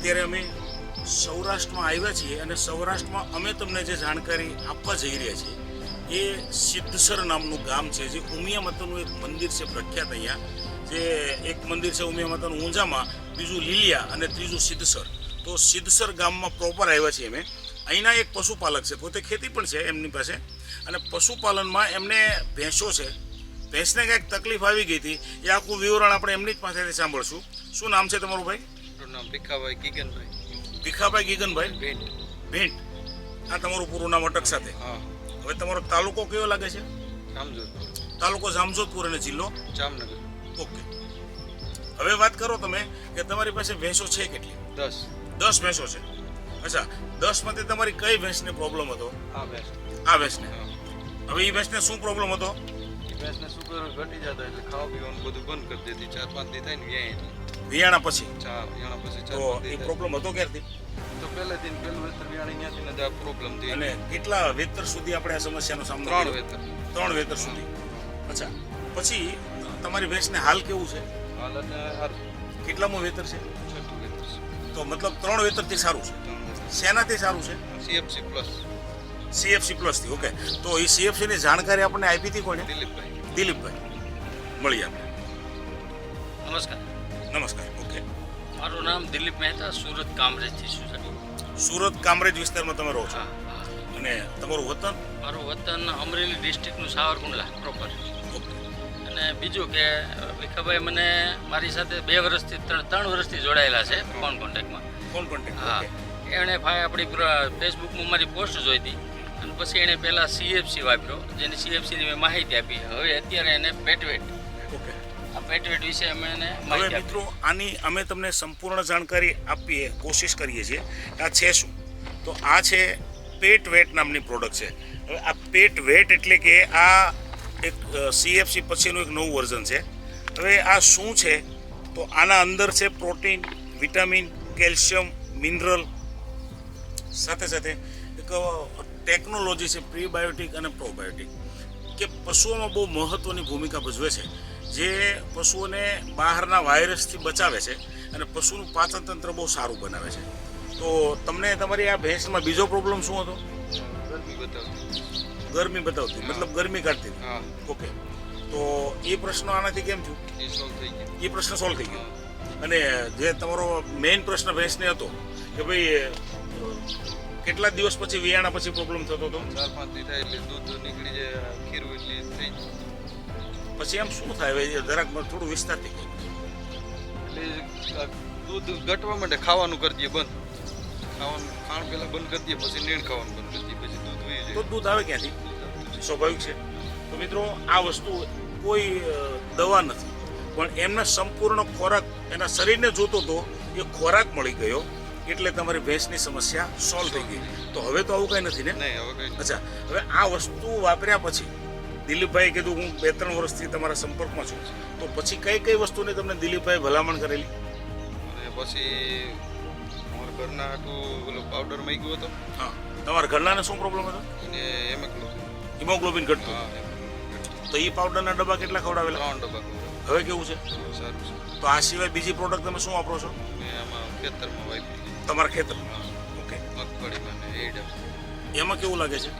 અત્યારે અમે સૌરાષ્ટ્રમાં આવ્યા છીએ અને સૌરાષ્ટ્રમાં અમે તમને જે જાણકારી આપવા જઈ રહ્યા છીએ, એ સિદ્ધસર નામનું ગામ છે, જે ઉમિયા માતાનું એક મંદિર છે પ્રખ્યાત અહીંયા. જે એક મંદિર છે ઉમિયા માતાનું ઊંઝામાં, બીજું લીલિયા અને ત્રીજું સિદ્ધસર. તો સિદ્ધસર ગામમાં પ્રોપર આવ્યા છીએ અમે. અહીંના એક પશુપાલક છે, પોતે ખેતી પણ છે એમની પાસે. અને પશુપાલનમાં એમને ભેંસો છે. ભેંસને કંઈક તકલીફ આવી ગઈ હતી, એ આખું વિવરણ આપણે એમની જ પાસેથી સાંભળશું. શું નામ છે તમારું ભાઈ? મારું નામ? ભીખાભાઈ ગીગનભાઈ. ભીખાભાઈ ગીગનભાઈ? ભેટ. ભેટ. આ તમારું પૂરું નામ અટક સાથે. હા. હવે તમારો તાલુકો કયો લાગે છે? જામજોધપુર. તાલુકો જામજોધપુર અને જિલ્લો? જામનગર. ઓકે. હવે વાત કરો તમે કે તમારી પાસે ભેંસો છે કેટલી? દસ. દસ ભેંસો છે. અચ્છા દસમાંથી તમારી કઈ ભેંસને પ્રોબ્લેમ હતો? આ ભેંસ. આ ભેંસને. હવે એ ભેંસને શું પ્રોબ્લેમ હતો? ભેંસને સુગર ઘટી જતા એટલે ખાવા પીવાનું બધું બંધ કરી દેતી ચાર પાંચ દી થાય ને વ્યાય એટલે વિયાણા પછી? ચાર વિયાણા પછી ચાર પાંચ દી પ્રોબ્લેમ હતો ક્યારથી? તો પહેલેથી પહેલું વેતર વિયાણી ત્યાંથી ને આ પ્રોબ્લેમ થઈ અને કેટલા વેતર સુધી આપણે આ સમસ્યાનો સામનો ત્રણ વેતર. ત્રણ વેતર સુધી. અચ્છા. પછી તમારી ભેંસને હાલ કેવું છે? હાલ અને કેટલામું વેતર છે? છઠ્ઠું વેતર છે. તો મતલબ ત્રણ વેતરથી સારું છે. શેનાથી સારું છે? સીએફસી પ્લસ સીએફસી પ્લસથી ઓકે તો એ સીએફસીની જાણકારી આપણને આપી હતી કોને દિલીપભાઈ. દિલીપભાઈ. મળીએ આપણે નમસ્કાર. નમસ્કાર ઓકે મારું નામ દિલીપ મહેતા સુરત કામરેજથી છું સર. સુરત કામરેજ વિસ્તારમાં તમે રહો છો? હા હા. અને તમારું વતન? મારું વતન અમરેલી ડિસ્ટ્રિક્ટનું સાવરકુંડલા પ્રોપર ઓકે અને બીજું કે ભીખાભાઈ મને મારી સાથે બે વર્ષથી ત્રણ ત્રણ વર્ષથી જોડાયેલા છે ફોન કોન્ટેક્ટમાં ફોન કોન્ટેક્ટ હા. ઓકે એણે ભાઈ આપણી પ્ર- ફેસબુકમાં મારી પોસ્ટ જોઈ હતી અને પછી એણે પહેલાં સીએફસી વાપર્યો જેની સીએફસીની મેં માહિતી આપી. હવે અત્યારે એને પેટવેટ ઓકે આ પેટવેટ વિશે અમે એને માહિતી મિત્રો આની અમે તમને સંપૂર્ણ જાણકારી આપીએ કોશિશ કરીએ છીએ આ છે શું? તો આ છે પેટ વેટ નામની પ્રોડક્ટ છે. હવે આ પેટ વેટ એટલે કે આ એક સીએફસી પછીનું એક નવું વર્ઝન છે. હવે આ શું છે? તો આના અંદર છે પ્રોટીન વિટામિન કેલ્શિયમ મિનરલ સાથે સાથે એક ટેકનોલોજી છે પ્રીબાયોટિક અને પ્રોબાયોટિક કે પશુઓમાં બહુ મહત્ત્વની ભૂમિકા ભજવે છે જે પશુઓને બહારના વાયરસથી બચાવે છે અને પશુનું પાચન તંત્ર બહુ સારું બનાવે છે. તો તમને તમારી આ ભેંસમાં બીજો પ્રોબ્લેમ શું હતો? ગરમી બતાવતી. મતલબ ગરમી કાઢતી. ઓકે. તો એ પ્રશ્ન આનાથી કેમ થયું? એ સોલ્વ થઈ ગયું. એ પ્રશ્ન સોલ્વ થઈ ગયો. અને જે તમારો મેઇન પ્રશ્ન ભેંસને હતો કે ભાઈ કેટલા દિવસ પછી વિયાણા પછી પ્રોબ્લેમ થતો હતો? ચાર પાંચ દી થાય એટલે દૂધ નીકળી જાય ખીરું એટલી થઈ પછી એમ શું થાય? જરાક થોડું વિસ્તારથી એટલે દૂધ ઘટવા માટે ખાવાનું કરી દઈએ બંધ. ખાવાનું ખાણ પહેલા બંધ કરી દઈએ પછી નીણ ખાવાનું બંધ કરી દઈએ પછી દૂધ વહી તો દૂધ આવે ક્યાંથી? સ્વાભાવિક છે. તો મિત્રો આ વસ્તુ કોઈ દવા નથી. પણ એમના સંપૂર્ણ ખોરાક એના શરીરને જોતો તો એ ખોરાક મળી ગયો. એટલે તમારી ભેંસની સમસ્યા સોલ્વ થઈ ગઈ. તો હવે તો આવું કંઈ નથી ને? અચ્છા હવે આ વસ્તુ વાપર્યા પછી દિલીપભાઈ કીધું હું બે ત્રણ વર્ષથી તમારા સંપર્કમાં છું. તો પછી કઈ કઈ વસ્તુની તમને દિલીપભાઈ ભલામણ કરેલી? અને પછી અમારા ઘરના આટલું પેલો પાવડર મઈ ગયો હતો. હા. તમારા ઘરનાને શું પ્રોબ્લેમ હતો? એને હિમોગ્લોબિન હિમોગ્લોબિન ઘટતું. તો એ પાવડરના ડબ્બા કેટલા ખવડાવેલા? ત્રણ ડબ્બા હવે કેવું છે? સારું છે. તો આ સિવાય બીજી પ્રોડક્ટ તમે શું વાપરો છો? એમાં આમાં ખેતરમાં વાપરી. તમારા ખેતરમાં ઓકે. એમાં કેવું લાગે છે?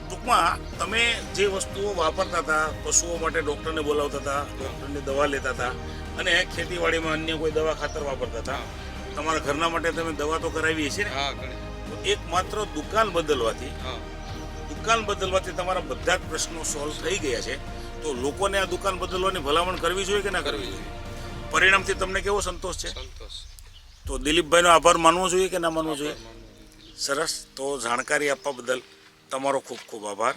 ટૂંકમાં તમે જે વસ્તુઓ વાપરતા હતા પશુઓ માટે ડૉક્ટરને બોલાવતા હતા ડૉક્ટરની દવા લેતા હતા અને ખેતીવાડીમાં અન્ય કોઈ દવા ખાતર વાપરતા હતા તમારા ઘરના માટે તમે દવા તો કરાવી છે ને? એક માત્ર દુકાન બદલવાથી દુકાન બદલવાથી તમારા બધા જ પ્રશ્નો સોલ્વ થઈ ગયા છે. તો લોકોને આ દુકાન બદલવાની ભલામણ કરવી જોઈએ કે ના કરવી કરવી જોઈએ. પરિણામથી તમને કેવો સંતોષ છે? સંતોષ. તો દિલીપભાઈનો આભાર માનવો જોઈએ કે ના માનવો જોઈએ. સરસ તો જાણકારી આપવા બદલ તમારો ખૂબ ખૂબ આભાર